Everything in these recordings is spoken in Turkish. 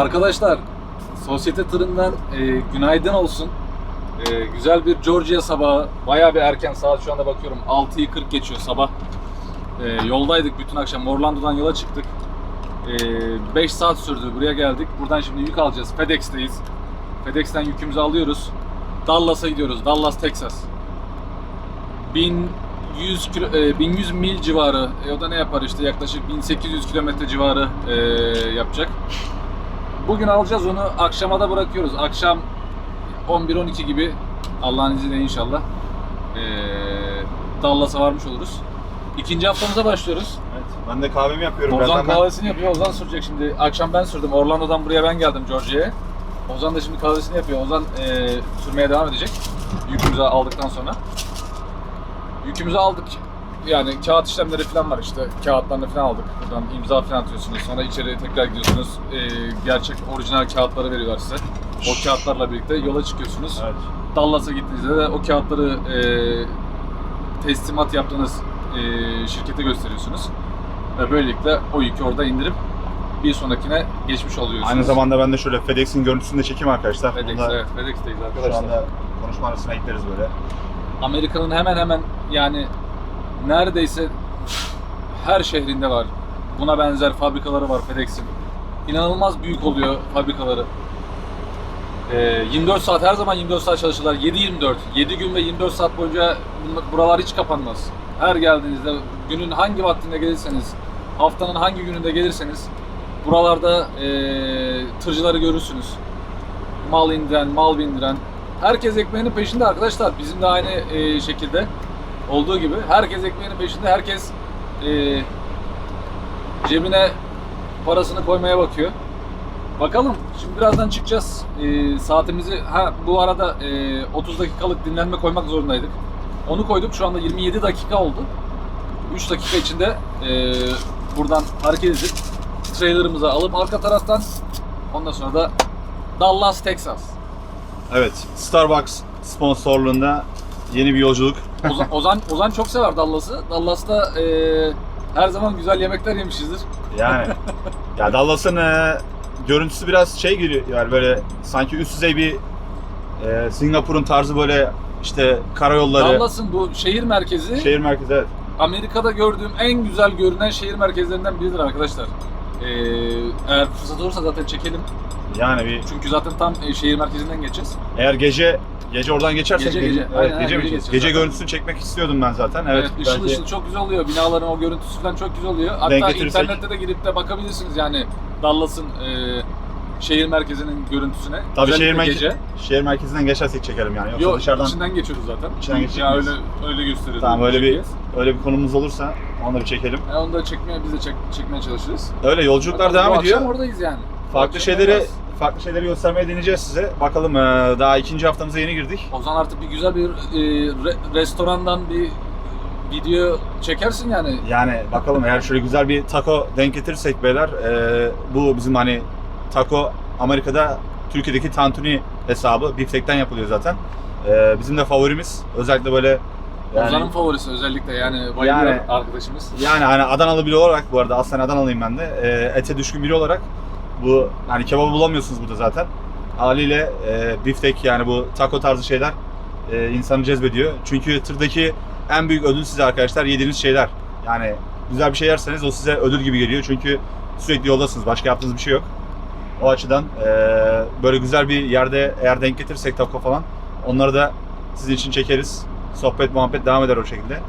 Arkadaşlar, sosyete tırından e, günaydın olsun. E, güzel bir Georgia sabahı. Bayağı bir erken saat şu anda bakıyorum. 6'yı 40 geçiyor sabah. E, yoldaydık bütün akşam. Orlando'dan yola çıktık. 5 saat sürdü. Buraya geldik. Buradan şimdi yük alacağız. FedEx'teyiz. FedEx'ten yükümüzü alıyoruz. Dallas'a gidiyoruz. Dallas, Texas. 1100 kilo, e, 1100 mil civarı. E, o da ne yapar işte yaklaşık 1800 kilometre civarı e, yapacak. Bugün alacağız onu. Akşama da bırakıyoruz. Akşam 11-12 gibi Allah'ın izniyle inşallah e, Dallas'a varmış oluruz. İkinci haftamıza başlıyoruz. Evet. Ben de kahvemi yapıyorum. Ozan Birazdan kahvesini yapıyor. Ozan sürecek şimdi. Akşam ben sürdüm. Orlando'dan buraya ben geldim Georgia'ya. Ozan da şimdi kahvesini yapıyor. Ozan e, sürmeye devam edecek. Yükümüzü aldıktan sonra. Yükümüzü aldık. Yani kağıt işlemleri falan var işte. Kağıtlarını falan aldık. Buradan imza falan atıyorsunuz. Sonra içeri tekrar gidiyorsunuz. E, gerçek orijinal kağıtları veriyorlar size. O kağıtlarla birlikte yola çıkıyorsunuz. Evet. Dallas'a gittiğinizde de o kağıtları e, teslimat yaptığınız e, şirkete gösteriyorsunuz. Ve böylelikle o yükü orada indirip bir sonrakine geçmiş oluyorsunuz. Aynı zamanda ben de şöyle FedEx'in görüntüsünü de çekeyim arkadaşlar. FedEx, Bunu da evet FedEx'teyiz Şu arkadaşlar. anda konuşma arasına ekleriz böyle. Amerika'nın hemen hemen yani neredeyse her şehrinde var. Buna benzer fabrikaları var FedEx'in. İnanılmaz büyük oluyor fabrikaları. Ee, 24 saat her zaman 24 saat çalışırlar. 7-24. 7 gün ve 24 saat boyunca buralar hiç kapanmaz. Her geldiğinizde günün hangi vaktinde gelirseniz, haftanın hangi gününde gelirseniz buralarda ee, tırcıları görürsünüz. Mal indiren, mal bindiren. Herkes ekmeğinin peşinde arkadaşlar. Bizim de aynı ee, şekilde olduğu gibi. Herkes ekmeğinin peşinde. Herkes ee, cebine parasını koymaya bakıyor. Bakalım. Şimdi birazdan çıkacağız. Ee, saatimizi ha bu arada ee, 30 dakikalık dinlenme koymak zorundaydık. Onu koyduk. Şu anda 27 dakika oldu. 3 dakika içinde ee, buradan hareket edip trailerımızı alıp arka taraftan ondan sonra da Dallas, Texas. Evet. Starbucks sponsorluğunda yeni bir yolculuk. Ozan, Ozan, Ozan çok sever Dallas'ı. Dallas'ta ee, her zaman güzel yemekler yemişizdir. Yani. ya Dallas'ın e, görüntüsü biraz şey geliyor yani böyle sanki üst düzey bir e, Singapur'un tarzı böyle işte karayolları, Dallas'ın bu şehir merkezi şehir merkezi evet. Amerika'da gördüğüm en güzel görünen şehir merkezlerinden biridir arkadaşlar. Ee, eğer fırsat olursa zaten çekelim. Yani bir Çünkü zaten tam e, şehir merkezinden geçeceğiz. eğer gece gece oradan geçersek Gece, gece. evet, Aynen, gece, mi gece geçeceğiz Gece zaten. görüntüsünü çekmek istiyordum ben zaten. Evet, Evet. ışıl belki- ışıl çok güzel oluyor. Binaların o görüntüsü falan çok güzel oluyor. Denk Hatta getirirsek- internette de girip de bakabilirsiniz yani Dallas'ın e, şehir merkezinin görüntüsüne. Tabii Özellikle şehir, merke- gece. şehir merkezinden geçersek çekelim yani. Yoksa Yok, dışarıdan içinden geçiyoruz zaten. İçinden geçecek Ya miyiz? öyle öyle gösteriyor. tamam öyle bir öyle bir konumuz olursa onu da bir çekelim. Yani onu da çekmeye biz de çek, çekmeye çalışırız. Öyle yolculuklar Bakalım, devam bu ediyor. Akşam oradayız yani. Bu Farklı akşam şeyleri oradayız. Farklı şeyleri göstermeye deneyeceğiz size. Bakalım eee, daha ikinci haftamıza yeni girdik. Ozan artık bir güzel bir e, re- restorandan bir video çekersin yani. Yani bakalım eğer şöyle güzel bir taco denk getirirsek beyler eee, bu bizim hani taco Amerika'da Türkiye'deki tantuni hesabı biftekten yapılıyor zaten. Eee, bizim de favorimiz özellikle böyle yani, Ozan'ın favorisi özellikle yani bayılıyor Yani- arkadaşımız. yani hani Adanalı biri olarak bu arada aslen Adanalıyım ben de eee, ete düşkün biri olarak bu hani kebabı bulamıyorsunuz burada zaten. Haliyle eee biftek yani bu taco tarzı şeyler eee, insanı cezbediyor. Çünkü tırdaki en büyük ödül size arkadaşlar yediğiniz şeyler. Yani güzel bir şey yerseniz o size ödül gibi geliyor. Çünkü sürekli yoldasınız. Başka yaptığınız bir şey yok. O açıdan eee, böyle güzel bir yerde eğer denk getirirsek taco falan onları da sizin için çekeriz. Sohbet muhabbet devam eder o şekilde.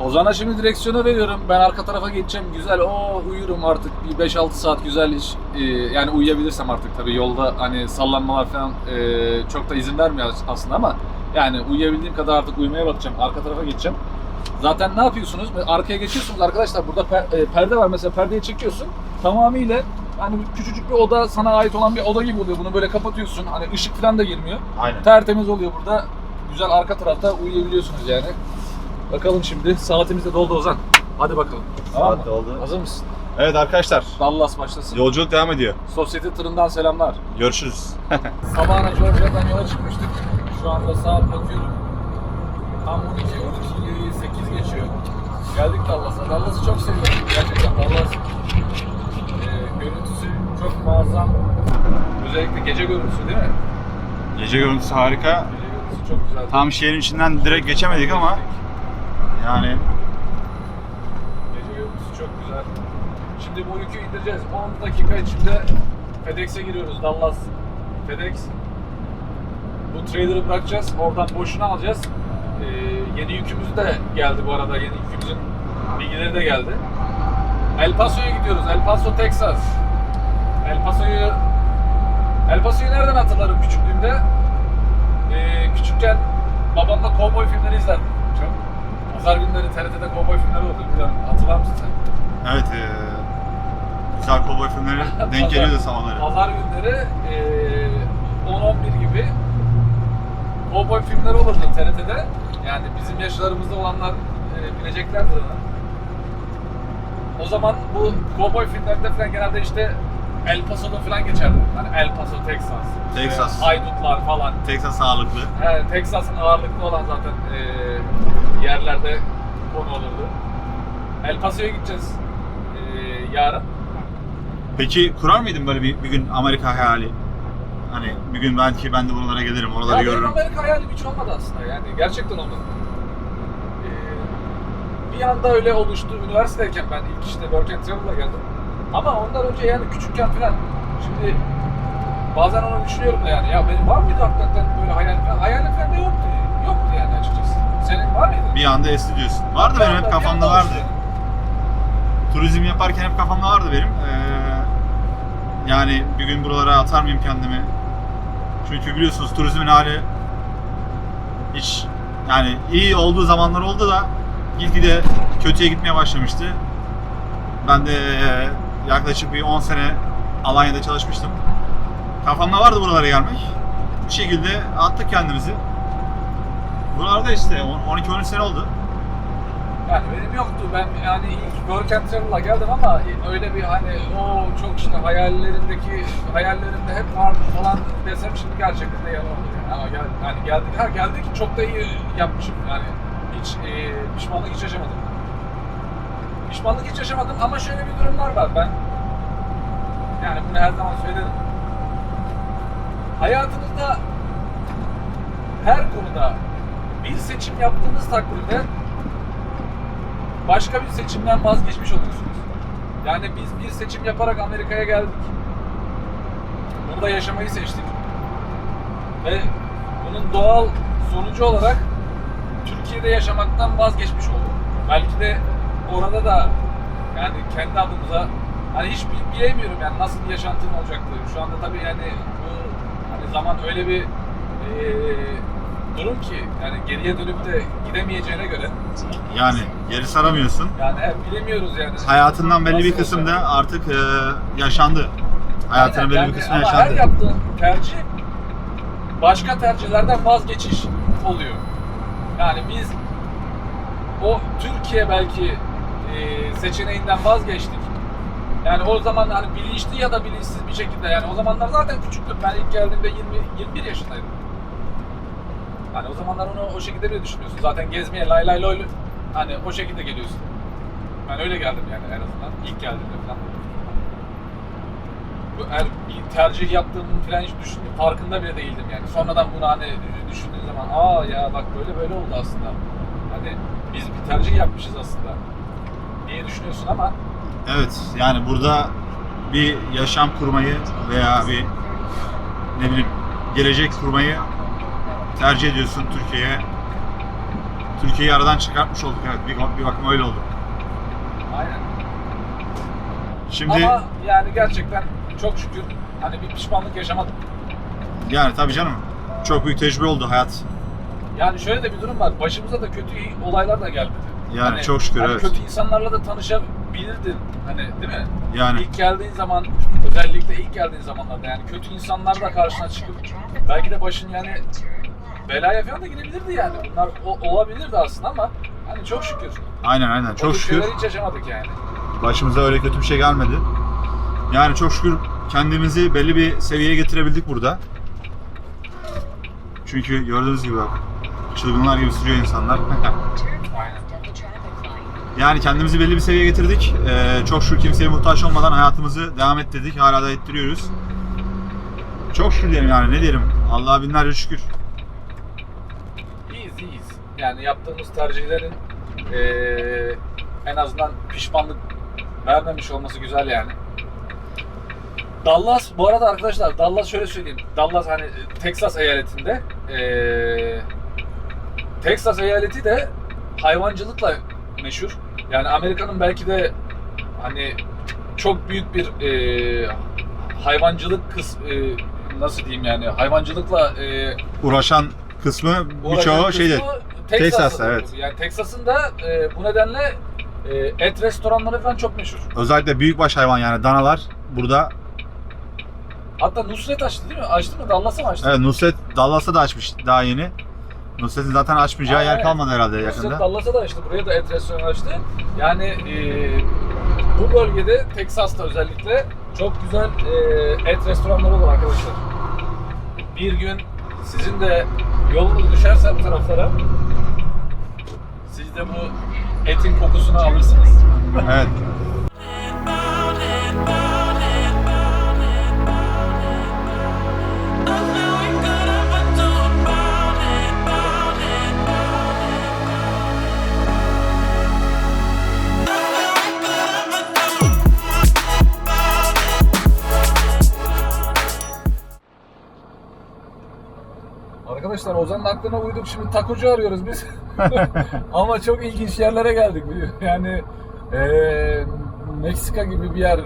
Ozan'a şimdi direksiyonu veriyorum. Ben arka tarafa geçeceğim. Güzel. O uyurum artık. Bir 5-6 saat güzel iş. e, yani uyuyabilirsem artık tabii yolda hani sallanmalar falan e, çok da izin vermiyor aslında ama yani uyuyabildiğim kadar artık uyumaya bakacağım. Arka tarafa geçeceğim. Zaten ne yapıyorsunuz? Arkaya geçiyorsunuz arkadaşlar. Burada per- e, perde var. Mesela perdeyi çekiyorsun. Tamamıyla hani küçücük bir oda sana ait olan bir oda gibi oluyor. Bunu böyle kapatıyorsun. Hani ışık falan da girmiyor. Aynen. Tertemiz oluyor burada. Güzel arka tarafta uyuyabiliyorsunuz yani. Bakalım şimdi. Saatimiz de doldu Ozan. Hadi bakalım. Tamam mı? Saat oldu. Hazır mısın? Evet arkadaşlar Dallas başlasın. yolculuk devam ediyor. Sosyete tırından selamlar. Görüşürüz. Sabahına Georgia'dan yola çıkmıştık. Şu anda saat bakıyorum. Tam 12, 12, 8 geçiyor. Geldik Dallas'a. Dallas'ı çok seviyorum. Gerçekten Dallas e, görüntüsü çok muazzam. Özellikle gece görüntüsü değil mi? Gece görüntüsü harika. Gece görüntüsü çok güzel. Tam şehrin içinden direkt geçemedik ama yani Gece görüntüsü çok güzel. Şimdi bu yükü indireceğiz. 10 dakika içinde FedEx'e giriyoruz. Dallas FedEx. Bu trailer'ı bırakacağız. Oradan boşuna alacağız. Ee, yeni yükümüz de geldi bu arada. Yeni yükümüzün bilgileri de geldi. El Paso'ya gidiyoruz. El Paso, Texas. El Paso'yu El Paso'yu nereden hatırlarım küçüklüğümde? Ee, küçükken babamla kovboy filmleri izlerdim. Pazar günleri TRT'de kovboy filmleri olurdu. Bilmiyorum, hatırlar mısın sen? evet eee güzel kovboy filmleri denk geliyordu sabahları. Pazar günleri eee 10-11 gibi kovboy filmleri olurdu TRT'de. Yani bizim yaşlarımızda olanlar eee, bileceklerdir onu. O zaman bu kovboy filmlerinde falan genelde işte El Paso'da falan geçerdi. Hani El Paso, Texas. Texas. Haydutlar falan. Texas ağırlıklı. He, Texas'ın ağırlıklı olan zaten eee, yerlerde konu olurdu. El Paso'ya gideceğiz eee, yarın. Peki kurar mıydın böyle bir, bir gün Amerika hayali? Hani bir gün belki ben de buralara gelirim, oraları Ya benim görürüm. Amerika hayalim hiç olmadı aslında yani gerçekten olmadı. Ee, bir anda öyle oluştu. Üniversitedeyken ben ilk işte Work and Travel'la geldim. Ama ondan önce yani küçükken falan şimdi bazen onu düşünüyorum da yani ya benim var mıydı hakikaten böyle hayalim falan? Hayalim falan da yoktu. Yoktu yani açıkçası. Senin var mıydı? Bir anda esti diyorsun. Vardı benim hep kafamda vardı. Turizm yaparken hep kafamda vardı benim. Ee, yani bir gün buralara atar mıyım kendimi? Çünkü biliyorsunuz turizmin hali hiç yani iyi olduğu zamanlar oldu da gitgide kötüye gitmeye başlamıştı. Ben de ee, yaklaşık bir 10 sene Alanya'da çalışmıştım. Kafamda vardı buralara gelmek. Bir şekilde attık kendimizi. Buralarda işte 12-13 sene oldu. Yani benim yoktu. Ben yani ilk Work and Travel'la geldim ama öyle bir hani o çok işte hayallerindeki hayallerimde hep vardı falan desem şimdi gerçekten de yalan olur yani. Ama gel, yani geldik, ha geldik çok da iyi yapmışım yani. Hiç e, pişmanlık hiç yaşamadım. Pişmanlık hiç yaşamadım ama şöyle bir durumlar var ben. Yani bunu her zaman söylerim. Hayatınızda her konuda bir seçim yaptığınız takdirde başka bir seçimden vazgeçmiş oluyorsunuz. Yani biz bir seçim yaparak Amerika'ya geldik. Burada yaşamayı seçtik. Ve bunun doğal sonucu olarak Türkiye'de yaşamaktan vazgeçmiş olduk. Belki de orada da yani kendi adımıza hani hiç bi- bilemiyorum yani nasıl bir yaşantım olacaktı. Şu anda tabii yani bu hani zaman öyle bir eee, durum ki yani geriye dönüp de gidemeyeceğine göre Yani geri saramıyorsun. yani evet, bilemiyoruz yani. Hayatından belli bir Nasıl kısım olacak? da artık e, yaşandı. Hayatının Aynen, belli yani bir kısmı ama yaşandı. her yaptığın tercih başka tercihlerden vazgeçiş oluyor. Yani biz o Türkiye belki e, seçeneğinden vazgeçtik. Yani o zaman hani bilinçli ya da bilinçsiz bir şekilde yani o zamanlar zaten küçüktüm. Ben ilk geldiğimde 20 21 yaşındaydım. Hani o zamanlar onu o şekilde bile düşünüyorsun. Zaten gezmeye lay lay loy hani o şekilde geliyorsun. Ben öyle geldim yani en azından ilk geldiğimde falan. Her bir tercih yaptığımın falan hiç düşün, farkında bile değildim yani. Sonradan bunu hani düşündüğün zaman aa ya bak böyle böyle oldu aslında. Hani biz bir tercih yapmışız aslında diye düşünüyorsun ama Evet yani burada bir yaşam kurmayı veya bir ne bileyim gelecek kurmayı tercih ediyorsun Türkiye'ye. Türkiye'yi aradan çıkartmış olduk evet bir, bir bakıma öyle oldu. aynen. Şimdi Ama yani gerçekten çok şükür hani bir pişmanlık yaşamadım. yani tabii canım çok büyük tecrübe oldu hayat. Yani şöyle de bir durum var. Başımıza da kötü olaylar da gelmedi. Yani çok şükür, hani evet. Kötü insanlarla da tanışabilirdin. Hani değil mi? Yani İlk geldiğin zaman özellikle ilk geldiğin zamanlarda yani kötü insanlar da karşına çıkıp belki de başın yani belaya falan da girebilirdi yani. Bunlar o- olabilirdi aslında ama hani çok şükür. aynen aynen O çok tür şükür. hiç yaşamadık yani. Başımıza öyle kötü bir şey gelmedi. Yani çok şükür kendimizi belli bir seviyeye getirebildik burada. Çünkü gördüğünüz gibi bak çılgınlar gibi sürüyor insanlar. Aynen. Yani kendimizi belli bir seviyeye getirdik. Ee, çok şükür kimseye muhtaç olmadan hayatımızı devam ettirdik. Hala da ettiriyoruz. Çok şükür diyelim yani ne diyelim. Allah'a binlerce şükür. Yani yaptığımız tercihlerin eee, en azından pişmanlık vermemiş olması güzel yani. Dallas bu arada arkadaşlar Dallas şöyle söyleyeyim. Dallas hani Texas eyaletinde eee, Texas eyaleti de hayvancılıkla meşhur. Yani Amerika'nın belki de hani çok büyük bir eee, hayvancılık kız eee, nasıl diyeyim yani hayvancılıkla eee Uğraşan kısmı birçoğu şeyde. Texas'ta, Texas'ta, evet. Yani Texas'ın da e, bu nedenle e, et restoranları falan çok meşhur. Özellikle büyükbaş hayvan yani danalar burada. Hatta Nusret açtı değil mi? Açtı mı? Dallas'a mı açtı? Evet Nusret Dallas'ta da açmış daha yeni. Nusret'in zaten açmayacağı yer Aynen. kalmadı herhalde Nusret yakında. Dallas'a da açtı. Buraya da et restoranı açtı. Yani e, bu bölgede Texas'ta özellikle çok güzel e, et restoranları olur arkadaşlar. Bir gün sizin de yolunuz düşerse bu taraflara de bu etin kokusunu alırsınız. Evet. Ozan'ın aklına uyduk şimdi takocu arıyoruz biz. Ama çok ilginç yerlere geldik. Yani eee Meksika gibi bir yer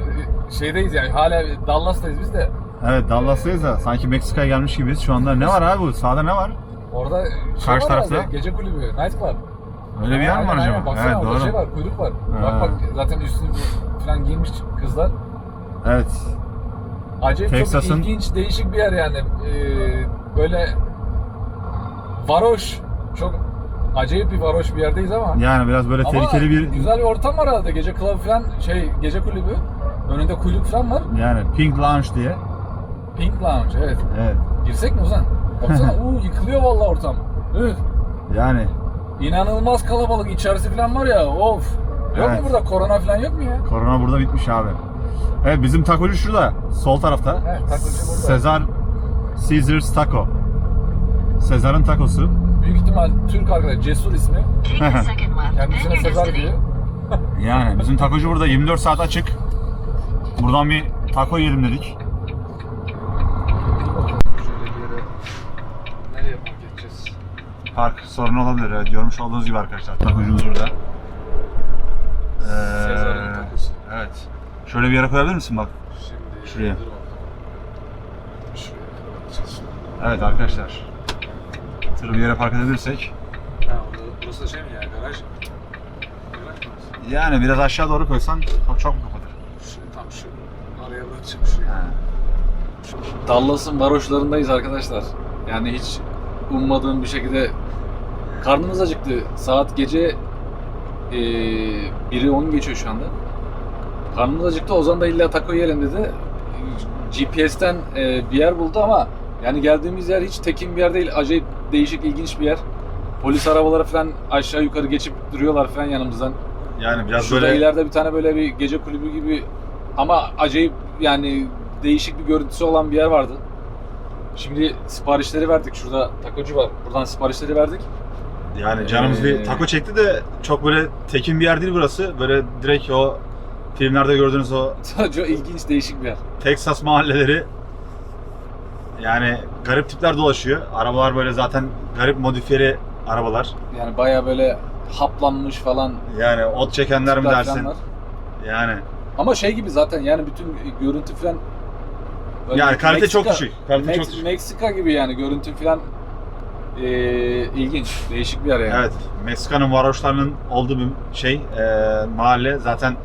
şeydeyiz yani hala Dallas'tayız biz de. Evet Dallas'tayız da sanki Meksika'ya gelmiş gibiyiz şu anda. Ne var abi bu? Sağda ne var? Orada şey Karşı tarafta? herhalde, gece kulübü, night club. Öyle bir yer mi var Aynen, acaba? aynen. Baksana evet doğru. şey var, kuyruk var. Ha. Bak bak zaten üstünü falan giymiş kızlar. Evet. Acayip Texas'ın- çok ilginç, değişik bir yer yani. Ee, böyle varoş, çok acayip bir varoş bir yerdeyiz ama. Yani biraz böyle Ama tehlikeli bir güzel bir ortam var arada. Gece club falan, şey gece kulübü. Önünde kuyruk falan var. yani Pink Lounge diye. Pink Lounge evet. Evet. Girsek mi Ozan? Baksana uuu yıkılıyor vallahi ortam. Evet. Yani İnanılmaz kalabalık içerisi falan var ya of. Yok Evet. mu burada korona falan yok mu ya? korona burada bitmiş abi. Evet bizim takocu şurada. Sol tarafta. Evet, takocu burada. Sezar Caesar's Taco. Sezar'ın takosu. Büyük ihtimal Türk arkadaş Cesur ismi. Kendisine Sezar diyor. Yani bizim takocu burada 24 saat açık. Buradan bir taco yiyelim dedik. Park sorunu olabilir. Evet, görmüş olduğunuz gibi arkadaşlar. Takocumuz burada. Ee, Sezar'ın takosu. Evet. Şöyle bir yere koyabilir misin bak? Şimdi Şuraya. Evet arkadaşlar. Tırı bir yere park edebilirsek. Ha, burası da şey mi ya garaj? Garaj mı? orası? Yani biraz aşağı doğru koysan çok mu kapatır? Şu, tam şu araya bırakacağım şuraya. He. Dallas'ın varoşlarındayız arkadaşlar. Yani hiç ummadığım bir şekilde karnımız acıktı. Saat gece eee 1'i 10 geçiyor şu anda. Karnımız acıktı. Ozan da illa taco yiyelim dedi. GPS'ten eee, bir yer buldu ama yani geldiğimiz yer hiç tekin bir yer değil. Acayip değişik, ilginç bir yer. Polis arabaları falan aşağı yukarı geçip duruyorlar falan yanımızdan. Yani biraz Şurada böyle ileride bir tane böyle bir gece kulübü gibi ama acayip yani değişik bir görüntüsü olan bir yer vardı. Şimdi siparişleri verdik. Şurada takocu var. Buradan siparişleri verdik. yani canımız Ee, bir taco çekti de çok böyle tekin bir yer değil burası. Böyle direkt o filmlerde gördüğünüz o Çok ilginç, değişik bir yer. Texas mahalleleri yani garip tipler dolaşıyor. Arabalar böyle zaten garip modifiyeli arabalar. Yani baya böyle haplanmış falan. Yani ot çekenler mi tipler dersin? falan var. Yani Ama şey gibi zaten yani bütün görüntü falan böyle yani kalite çok Meksika- düşük. Kalite Mex- çok düşük. Meksika gibi yani görüntü falan ee, ilginç, değişik bir yer yani. Evet, Meksika'nın varoşlarının olduğu bir şey, e, mahalle. Zaten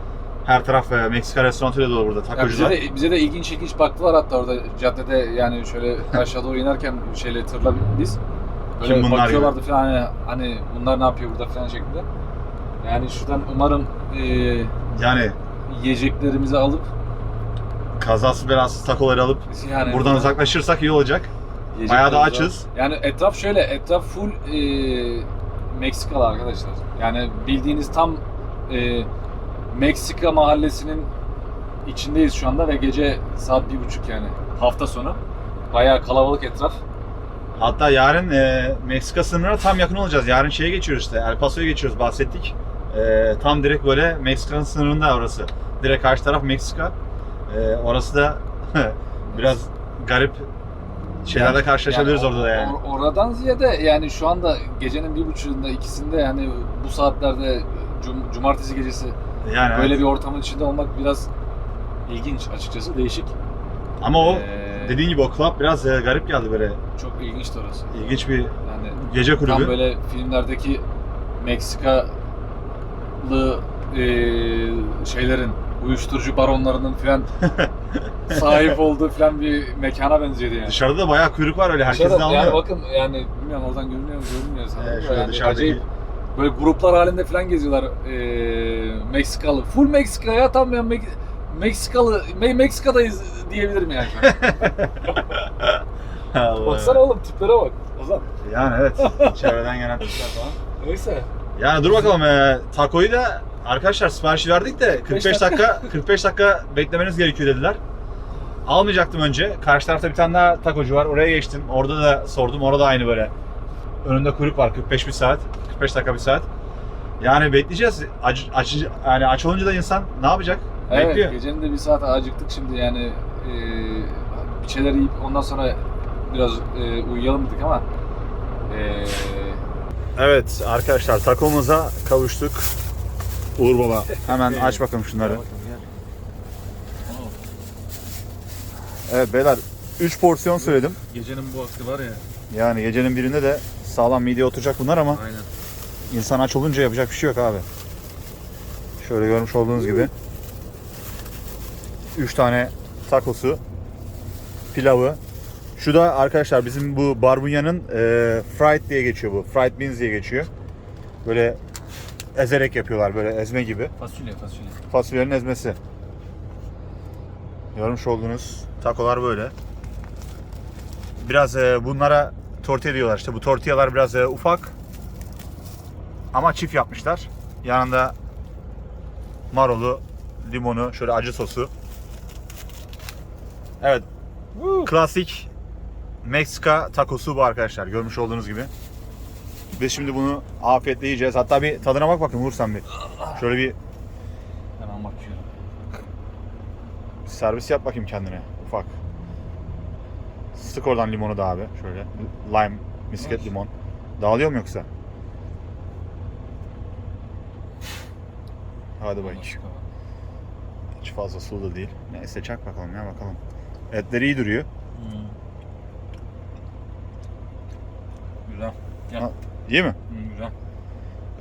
her taraf e, Meksika restoranıyla dolu burada, Ya bize takocular. de bize de ilginç ilginç baktılar hatta orada caddede yani şöyle aşağı doğru inerken şeyle tırla biz böyle Kim bunlar bakıyorlardı falan hani, hani bunlar ne yapıyor burada falan şeklinde. Yani şuradan umarım e, Yani yiyeceklerimizi alıp kazası belasız takoları alıp yani buradan uzaklaşırsak iyi olacak. yiyeceklerimizi bayağı da alıp- açız. Yani etraf şöyle etraf full e, Meksikalı arkadaşlar. Yani bildiğiniz tam e, Meksika mahallesinin içindeyiz şu anda ve gece saat bir buçuk yani hafta sonu. Bayağı kalabalık etraf. Hatta yarın e, Meksika sınırına tam yakın olacağız. Yarın şeye geçiyoruz işte. El Paso'ya geçiyoruz bahsettik. E, tam direkt böyle Meksika'nın sınırında orası. Direkt karşı taraf Meksika. E, orası da biraz garip şeylerle karşılaşabiliriz Yani orada da yani. or- oradan ziyade yani şu anda gecenin bir buçuğunda ikisinde yani bu saatlerde cum- cumartesi gecesi Yani böyle evet. bir ortamın içinde olmak biraz ilginç açıkçası değişik. Ama o Ee, dediğin gibi o club biraz e, garip geldi böyle. çok ilginçti orası. İlginç bir Yani gece kulübü. tam böyle filmlerdeki Meksikalı e, şeylerin uyuşturucu baronlarının falan sahip olduğu falan bir mekana benziyordu yani. Dışarıda da bayağı kuyruk var öyle herkesin Dışarıda- almıyor. yani bakın yani bilmiyorum oradan görünüyor mu görünmüyor sanırım. Evet, şöyle yani dışarıdaki- acayip böyle gruplar halinde falan geziyorlar ee, Meksikalı. Full Meksika ya tam ya Mek- Meksikalı Me- Meksika'dayız diyebilirim yani. Allah. Baksana oğlum tiplere bak. Ozan. Yani evet. Çevreden gelen tipler falan. Neyse. Yani dur bakalım e, takoyu da arkadaşlar sipariş verdik de 45 dakika 45 dakika beklemeniz gerekiyor dediler. Almayacaktım önce. Karşı tarafta bir tane daha takocu var. Oraya geçtim. Orada da sordum. Orada aynı böyle. Önünde kuyruk var. 45 bir saat. 45 dakika bir saat. Yani bekleyeceğiz. Aç, aç, yani aç olunca da insan ne yapacak? Evet Bekliyor. gecenin de bir saat acıktık şimdi yani ee, bir şeyler yiyip ondan sonra biraz ee, uyuyalım dedik ama ee, Evet arkadaşlar takomuza kavuştuk. Uğur Baba. Hemen aç bakalım şunları. Evet beyler 3 porsiyon söyledim. Gecenin bu vakti var ya. Yani gecenin birinde de sağlam mideye oturacak bunlar ama Aynen. insan aç olunca yapacak bir şey yok abi. Şöyle görmüş olduğunuz gibi 3 tane takosu, pilavı. Şu da arkadaşlar bizim bu barbunya'nın e, fried diye geçiyor bu. Fried beans diye geçiyor. Böyle ezerek yapıyorlar böyle ezme gibi. Fasulye fasulye. Fasulyenin ezmesi. Görmüş olduğunuz takolar böyle. Biraz e, bunlara tortilla diyorlar işte. Bu tortillalar biraz e, ufak. Ama çift yapmışlar. Yanında marulu, limonu, şöyle acı sosu. Evet. Klasik Meksika takosu bu arkadaşlar. Görmüş olduğunuz gibi. Biz şimdi bunu afiyetle yiyeceğiz. Hatta bir tadına bak bakın Uğur sen bir. Şöyle bir Hemen bakıyorum. Servis yap bakayım kendine ufak. Sık oradan limonu da abi. Şöyle lime, misket limon. Dağılıyor mu yoksa? Hadi bakayım. Hiç fazla su da değil. Neyse çak bakalım ya bakalım. Etleri iyi duruyor. Hmm. Güzel. Ha, İyi mi? Hmm, güzel.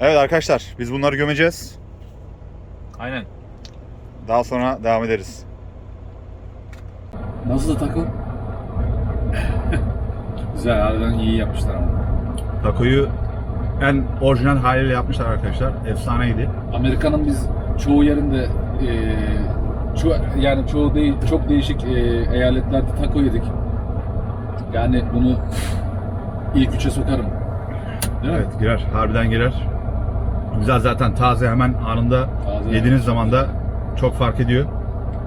Evet arkadaşlar biz bunları gömeceğiz. Aynen. Daha sonra devam ederiz. Nasıl takım? Güzel harbiden iyi yapmışlar. Takoyu en orijinal haliyle yapmışlar arkadaşlar. Efsaneydi. Amerika'nın biz çoğu yerinde eee ço yani çoğu değil çok değişik eee, eyaletlerde taco yedik. Yani bunu ilk üçe sokarım. Değil mi? Evet girer. Harbiden girer. Güzel zaten taze hemen anında Taze. yediğiniz zaman da çok fark ediyor.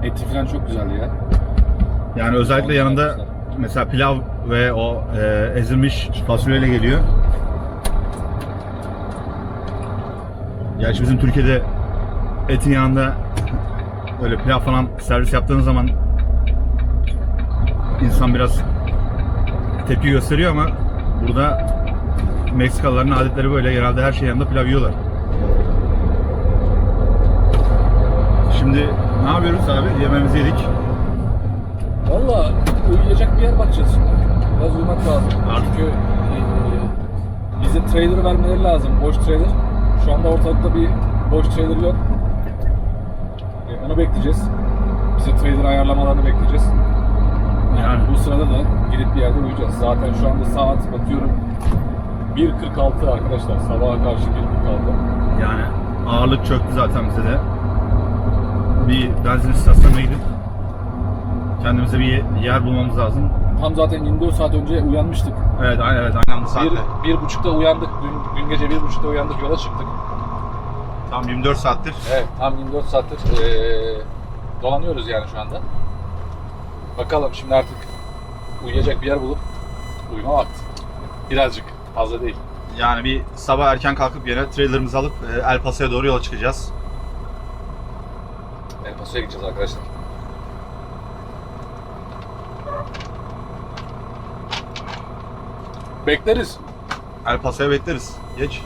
Eti falan çok güzeldi ya. Yani özellikle yanında. Mesela pilav ve o e, ezilmiş fasulyeyle geliyor. Gerçi bizim Türkiye'de etin yanında öyle pilav falan servis yaptığınız zaman insan biraz tepki gösteriyor ama burada Meksikalıların adetleri böyle genelde her şey yanında pilav yiyorlar. Şimdi ne yapıyoruz abi? Yemeğimizi yedik. Valla uyuyacak bir yer bakacağız şimdi. Biraz uyumak lazım. Artık- Çünkü eee, bize trailer vermeleri lazım. Boş trailer. Şu anda ortalıkta bir boş trailer yok. E, onu bekleyeceğiz. Bize trailer ayarlamalarını bekleyeceğiz. Yani bu sırada da gidip bir yerde uyuyacağız. Zaten şu anda saat bakıyorum 1.46 arkadaşlar. Sabaha karşı 1.46. Yani ağırlık çöktü zaten bize de. Bir benzin istasyonuna gidip kendimize bir yer bulmamız lazım. Tam zaten 24 saat önce uyanmıştık. Evet, aynen, evet, aynen bu saatte. Bir, bir buçukta uyandık. Dün, dün gece bir buçukta uyandık yola çıktık. Tam 24 saattir. Evet, tam 24 saattir eee, dolanıyoruz yani şu anda. Bakalım şimdi artık uyuyacak bir yer bulup uyuma vakti. Birazcık, fazla değil. Yani bir sabah erken kalkıp yine trailerımızı alıp e, El Paso'ya doğru yola çıkacağız. El Paso'ya gideceğiz arkadaşlar. Bekleriz. El Paso'ya bekleriz. Geç.